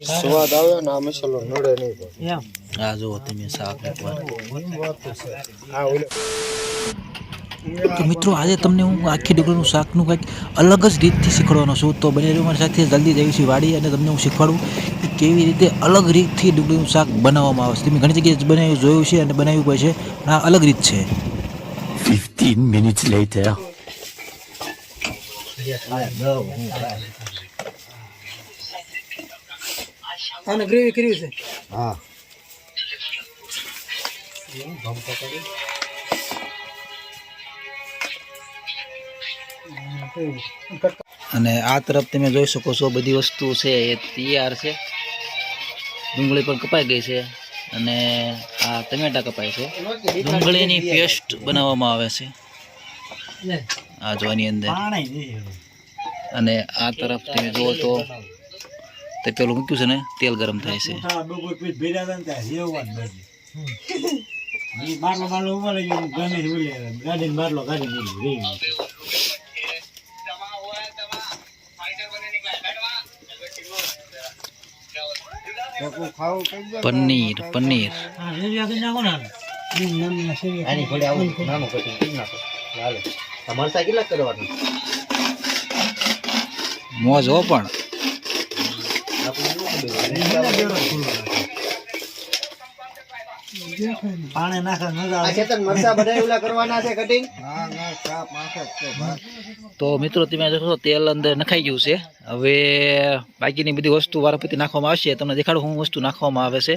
સ્વાદ આવે ને આ મસાલો નડે નહીં પણ. આ જુઓ તમે શાક એકવાર. આ ઓલે તો મિત્રો આજે તમને હું આખી ડુંગળીનું શાકનું કંઈક અલગ જ રીતથી શીખવાડવાનો છું. તો બને રહ્યું મારી સાથે જલ્દી જઈ છે વાડી અને તમને હું શીખવાડું કે કેવી રીતે અલગ રીતથી ડુંગળીનું શાક બનાવવામાં આવે છે. તમે ઘણી જગ્યાએ બનાવ્યું જોયું છે અને બનાવ્યું પણ છે. પણ આ અલગ રીત છે. 15 minutes later. આને ગ્રેવી કર્યું છે. હા. અને આ તરફ તમે જોઈ શકો છો બધી વસ્તુ છે એ તૈયાર છે. ડુંગળી પણ કપાઈ ગઈ છે અને આ ટમેટા કપાય છે. ડુંગળીની પેસ્ટ બનાવવામાં આવે છે. આ જોવાની અંદર. અને આ તરફ તમે જુઓ તો તે પેલું મૂક્યું છે ને તેલ ગરમ થાય છે. પનીર પનીર. મોજ હો પણ થોડી આવું નાનું કટિંગ કરી નાખો હાલો આ મરચાં કેટલા કરવાનું મોજ હો પણ તો મિત્રો, તમે જોશો તેલ અંદર નખાઈ ગયું છે. હવે બાકીની બધી વસ્તુ વારાફરતી નાખવામાં આવશે. તમને દેખાડું હું વસ્તુ નાખવામાં આવે છે.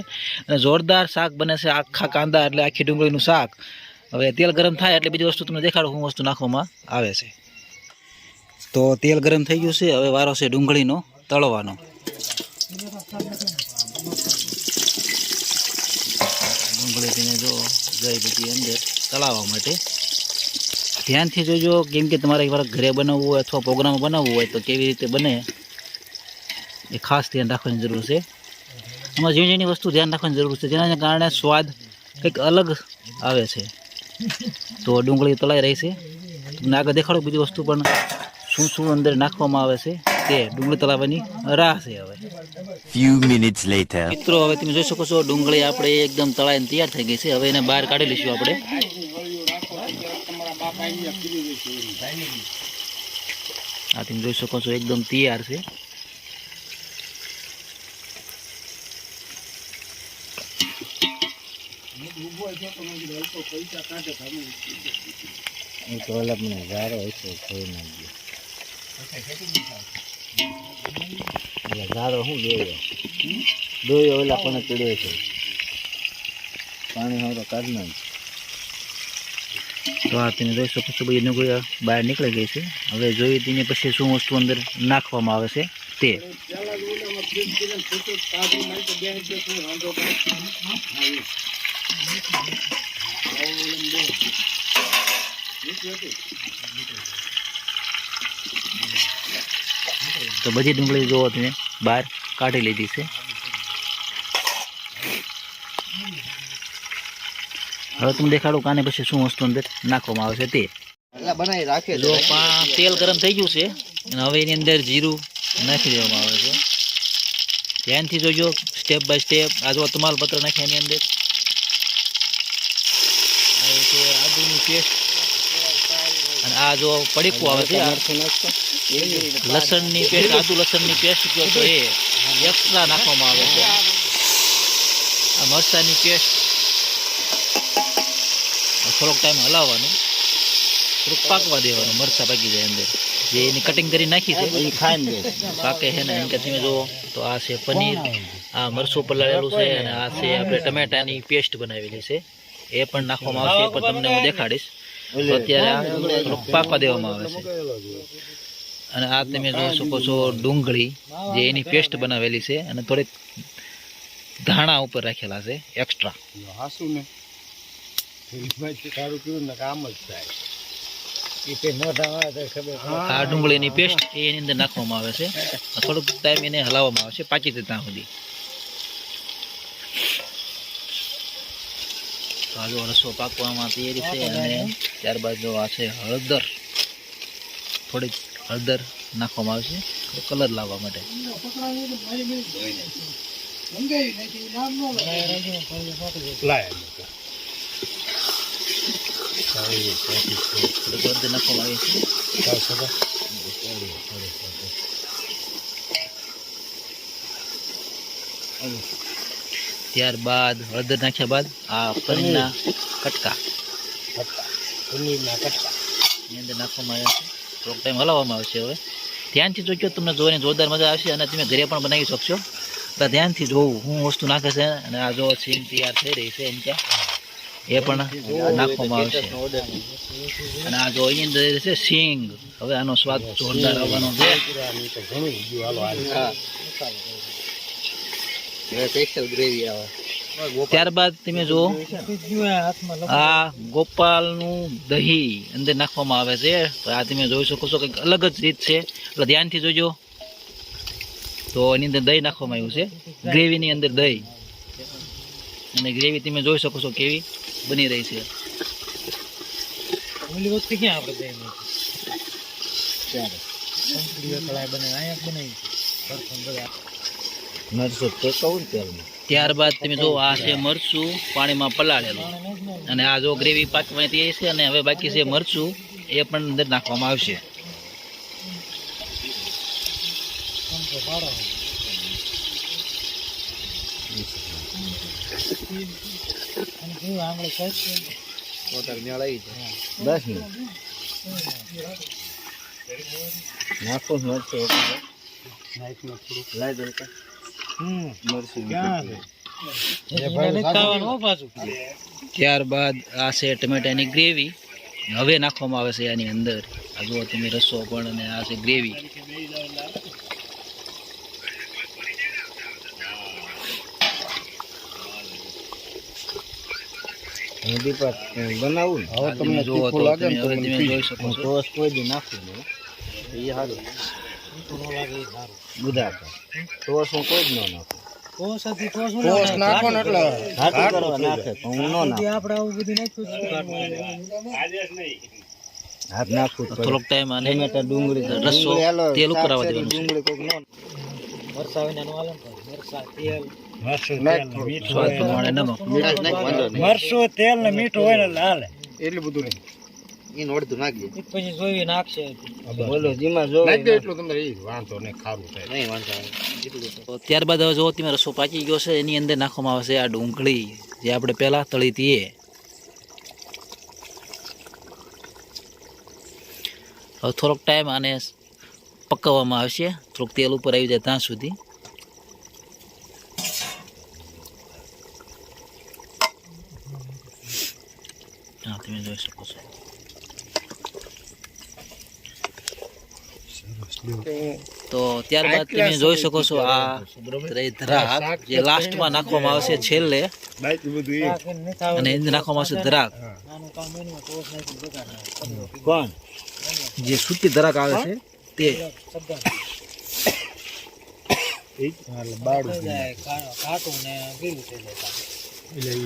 અને જોરદાર શાક બને છે આખા કાંદા એટલે આખી ડુંગળીનું શાક. હવે તેલ ગરમ થાય એટલે બીજી વસ્તુ તમને દેખાડું હું વસ્તુ નાખવામાં આવે છે. તો તેલ ગરમ થઈ ગયું છે. હવે વારો છે ડુંગળીનો, તળવાનો. ડુંગળી તમે જો ગઈ બધી અંદર તળાવવા માટે. ધ્યાનથી જોજો કેમ કે તમારે એકવાર ઘરે બનાવવું હોય અથવા પ્રોગ્રામ બનાવવું હોય તો કેવી રીતે બને એ ખાસ ધ્યાન રાખવાની જરૂર છે. એમાં ઝીણી ઝીણી વસ્તુ ધ્યાન રાખવાની જરૂર છે, જેના કારણે સ્વાદ કંઈક અલગ આવે છે. તો ડુંગળી તળાઈ રહી છે. તમને આગળ દેખાડો બીજી વસ્તુ પણ શું શું અંદર નાખવામાં આવે છે. તે ડુંગળી તળાવવાની રાહ છે હવે. ફ્યુ મિનિટ્સ લેટર મિત્રો હવે તમે જોઈ શકો છો ડુંગળી આપણે એકદમ તળાઈને તૈયાર થઈ ગઈ છે. હવે એને બહાર કાઢી લઈશું આપણે. આ તમે જોઈ શકો છો એકદમ તૈયાર છે. તો આ તમે જોઈ શકો છો, બધી ડુંગળી બહાર નીકળી ગઈ છે. હવે જોઈએ તેને પછી શું વસ્તુ અંદર નાખવામાં આવે છે તે. તો બધી ડુંગળી જોવો તમે. બહાર કાઢી લીધી છે. હવે તમને દેખાડું કાને પછી શું વસ્તુ અંદર નાખવામાં આવે છે તે. બનાવી રાખે જો તેલ ગરમ થઈ ગયું છે અને હવે એની અંદર જીરું નાખી દેવામાં આવે છે. ધ્યાનથી જોજો સ્ટેપ બાય સ્ટેપ આ જો તમાલપત્ર નાખ્યા એની અંદર. આદુની પેસ્ટ અને આ જો પડીકું આવે છે લસણની પેસ્ટ આદુ લસણની પેસ્ટ જો તો એ એક્સ્ટ્રા નાખવામાં આવે છે. આ મરચાંની પેસ્ટ. થોડોક ટાઈમ હલાવવાનું. થોડુંક પાકવા દેવાનું મરચાં પાકી જાય અંદર. જે એની કટિંગ કરી નાખી છે પાકે છે ને એમ કે તમે જુઓ તો આ છે પનીર આ મરચું પલાળેલું છે અને આ છે આપણે ટમેટાની પેસ્ટ બનાવેલી છે. એ પણ નાખવામાં આવશે પણ તમને હું દેખાડીશ. અત્યારે પાકવા દેવામાં આવે છે. અને આ તમે જોઈ શકો છો ડુંગળી જે એની પેસ્ટ બનાવેલી છે અને થોડીક ધાણા ઉપર રાખેલા છે એક્સ્ટ્રા હાસુ ને. સારું કીધું ને કામ જ થાય. આ ડુંગળીની પેસ્ટ એની અંદર નાખવામાં આવે છે. થોડુંક ટાઈમ એને હલાવવામાં આવે છે પાકી ત્યાં સુધી. તો રસો પાકવામાં તૈયારી છે અને ત્યારબાદ જો આ છે હળદર. થોડીક હળદર નાખવામાં આવે છે કલર લાવવા માટે. ત્યારબાદ હળદર નાખ્યા બાદ આ પનીરના કટકા. પનીરના કટકા. એની અંદર નાખવામાં આવ્યા છે. થોડોક ટાઈમ હલાવવામાં આવશે હવે. ધ્યાનથી જોજો તમને જોઈને જોરદાર મજા આવશે અને તમે ઘરે પણ બનાવી શકશો. તો ધ્યાનથી જોવું હું વસ્તુ નાખે છે અને આ જો સીમ તૈયાર થઈ રહી છે એમ ત્યાં એ પણ નાખવામાં આવશે. અને આ જો એની અંદર છે સિંગ. હવે આનો સ્વાદ જોરદાર આવવાનો છે. હાલો હાલ. ત્યારબાદ તમે જુઓ. આ ગોપાલનું દહીં અંદર નાખવામાં આવે છે. તો આ તમે જોઈ શકો છો કંઈક અલગ જ રીત છે. એટલે ધ્યાનથી જોજો. તો એની અંદર દહીં નાખવામાં આવ્યું છે. ગ્રેવીની અંદર દહીં. અને ગ્રેવી તમે જોઈ શકો છો કેવી બની રહી છે. નરસો તો કહું તેલમાં ત્યારબાદ તમે જો આ છે મરચું પાણીમાં પલાળેલું. અને આ જો ગ્રેવી પાકવાની એ છે અને હવે બાકી છે મરચું એ પણ અંદર નાખવામાં આવશે. દસ મિનિટ. નાખો મરચો. લાય ત્યારબાદ આ છે ટમેટાની ગ્રેવી. હવે નાખવામાં આવે છે આની અંદર. આ જુઓ તમે રસો પણ અને આ છે ગ્રેવી. બનાવું હવે તમને. જોઈ શકો છો. નાખું એ દી ન ડુંગળી રસો તેલ શાક દેવાનું તેલ મરસું તેલ ને મીઠું હોય ને લાલ. એટલું બધું નહીં એક પછી જોઈ નાખશે. બોલો જીમાં જો એટલું તમને વાંધો નહીં ખારું થાય. તો. ત્યારબાદ હવે જો તમે રસો પાકી ગયો છે એની અંદર નાખવામાં આવશે આ ડુંગળી જે આપણે પહેલાં તળી હતી એ. હવે થોડોક ટાઈમ આને પકવવામાં આવશે. થોડુંક તેલ ઉપર આવી જાય ત્યાં સુધી હા તમે જોઈ શકો છો તો ત્યારબાદ તમે જોઈ શકો છો આ ધરાક જે લાસ્ટમાં નાખવામાં આવશે છેલ્લે. અને એને નાખવામાં આવશે ધરાક કોણ? જે સૂકી ધરાક આવે છે તે.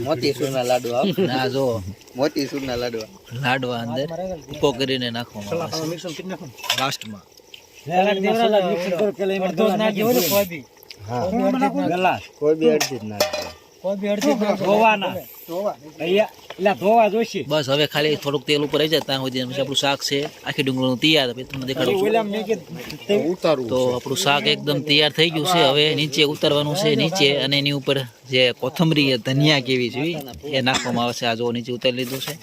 મોતી સૂરના લાડવા. જો મોતી સૂરના લાડવા. લાડવા અંદર ઉકો કરીને નાખવામાં લાસ્ટમાં બસ હવે ખાલી થોડુંક તેલ ઉપર આવી જાય ત્યાં સુધી આપણું શાક છે. આખી ડુંગળીનું તૈયાર તમને દેખાડું તો આપણું શાક એકદમ તૈયાર થઈ ગયું છે. હવે નીચે ઉતારવાનું છે નીચે અને એની ઉપર જે કોથમરી ધનિયા કેવી છે એ નાખવામાં આવે છે. આ જો નીચે ઉતારી લીધું છે.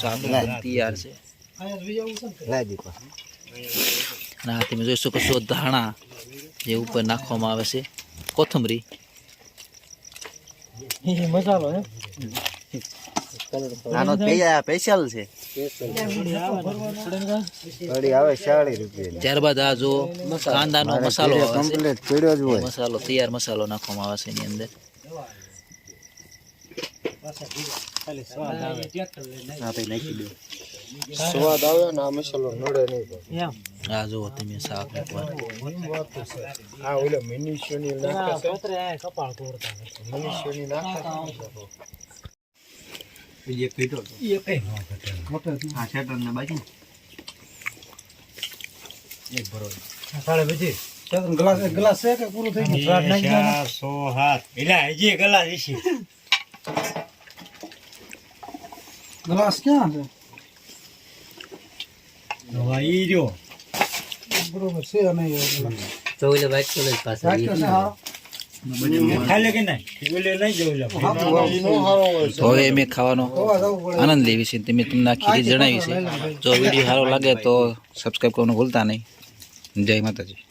શાક તૈયાર છે. આ તમે જોઈ શકો છો ધાણા જે ઉપર નાખવામાં આવે છે. કોથમરી. મસાલો હે? સ્પેશિયલ છે. કઢી આવે ચાળી રૂપિયા ત્યારબાદ આ જો કાંદાનો મસાલો આવે છે. કમ્પ્લીટ પીડ્યો જ એ હોય. મસાલો તૈયાર મસાલો નાખવામાં આવે છે એની અંદર. સ્વાદ આવે ને આ મસાલો નડે નહીં આ જુઓ તમે શાક એકવાર. આ ઓલો મિનિશિયોની નાખે છે. પતરે આ કપાળ તોડતા મિનિશિયોની એ કઈ. આ શેટર ને બાજુ. એક ભરો. સાડા પછી ગ્લાસ ગ્લાસ છે કે પૂરું થઈ ગયું? ચાર સો હાથ. એટલે હજી ગલા છે ગ્લાસ ક્યાં છે? ઓલે લઈ જવું લે ઈનો હારો હોય છે તો હવે મેં ખાવાનો આનંદ લેવી છે તે મેં તમને આખી રીત જણાવી છે જો વીડિયો સારો લાગે તો સબસ્ક્રાઈબ કરવાનું ભૂલતા નહીં જય માતાજી